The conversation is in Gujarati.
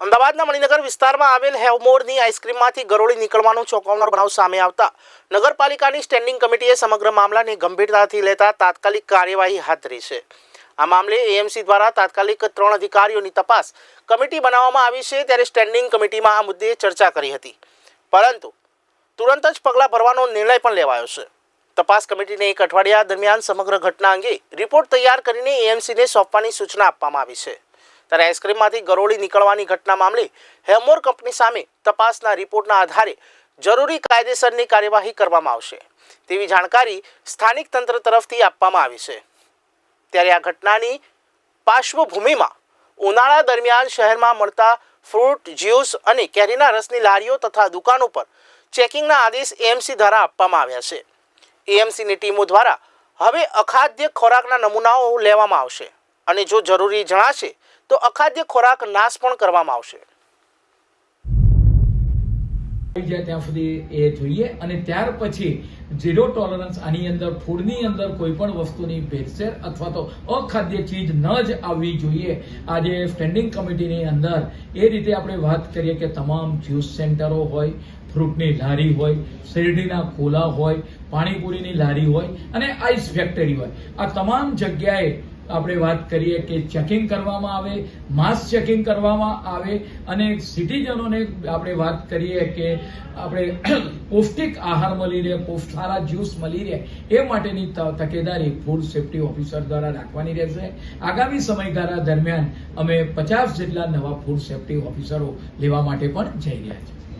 અમદાવાદના મણિનગર વિસ્તારમાં આવેલ હેવમોરની આઈસ્ક્રીમમાંથી ગરોળી નીકળવાનો ચોંકાવનાર બનાવ સામે આવતા નગરપાલિકાની સ્ટેન્ડિંગ કમિટીએ સમગ્ર મામલાને ગંભીરતાથી લેતા તાત્કાલિક કાર્યવાહી હાથ ધરી છે. આ મામલે એએમસી દ્વારા તાત્કાલિક ત્રણ અધિકારીઓની તપાસ કમિટી બનાવવામાં આવી છે ત્યારે સ્ટેન્ડિંગ કમિટીમાં આ મુદ્દે ચર્ચા કરી હતી. પરંતુ તુરંત જ પગલાં ભરવાનો નિર્ણય પણ લેવાયો છે. તપાસ કમિટીને એક અઠવાડિયા દરમિયાન સમગ્ર ઘટના અંગે રિપોર્ટ તૈયાર કરીને એએમસીને સોંપવાની સૂચના આપવામાં આવી છે. ત્યારે આઈસ્ક્રીમમાંથી ગરોળી નીકળવાની ઘટના મામલે હેમોર કંપની સામે તપાસના રિપોર્ટના આધારે જરૂરી કાયદેસરની કાર્યવાહી કરવામાં આવશે. તેવી જાણકારી સ્થાનિક તંત્ર તરફથી આપવામાં આવી છે. ત્યારે આ ઘટનાની પાર્શ્વભૂમિમાં ઉનાળા દરમિયાન શહેરમાં મળતા ફ્રૂટ, જ્યુસ અને કેરીના રસની લારીઓ તથા દુકાનો પર ચેકિંગના આદેશ એએમસી દ્વારા આપવામાં આવ્યા છે. એએમસીની ટીમો દ્વારા હવે અખાદ્ય ખોરાકના નમૂનાઓ લેવામાં આવશે. અને જો જરૂરી જણાશે, તો અખાદ્ય ખોરાક નાશ પણ કરવામાં આવશે. ત્યાં સુધી એ જોઈએ અને ત્યાર પછી ઝીરો ટોલરન્સ આની અંદર, ફૂડની અંદર કોઈ પણ વસ્તુની ભેળસેળ અથવા તો અખાદ્ય ચીજ ન જ આવવી જોઈએ. આજે સ્ટેન્ડિંગ કમિટીની અંદર એ રીતે આપણે વાત કરીએ કે તમામ જ્યુસ સેન્ટરો હોય, ફ્રૂટની લારી હોય, શેરડીના ખોલા હોય, પાણીપુરીની લારી હોય અને આઈસ ફેક્ટરી હોય. આ તમામ જગ્યાએ આપણે વાત કરીએ કે ચેકિંગ કરવામાં આવે માસ ચેકિંગ કરવામાં આવે અને સિટીજનોને આપણે વાત કરીએ કે આપણે પૌષ્ટિક આહાર મળી રહે પૌષ્ટ- સારા જ્યુસ મળી રહે એ માટેની તકેદારી ફૂડ સેફ્ટી ઓફિસર દ્વારા રાખવાની રહેશે. આગામી સમયગાળા દરમિયાન અમે પચાસ જેટલા નવા ફૂડ સેફટી ઓફિસરો લેવા માટે પણ જઈ રહ્યા છીએ.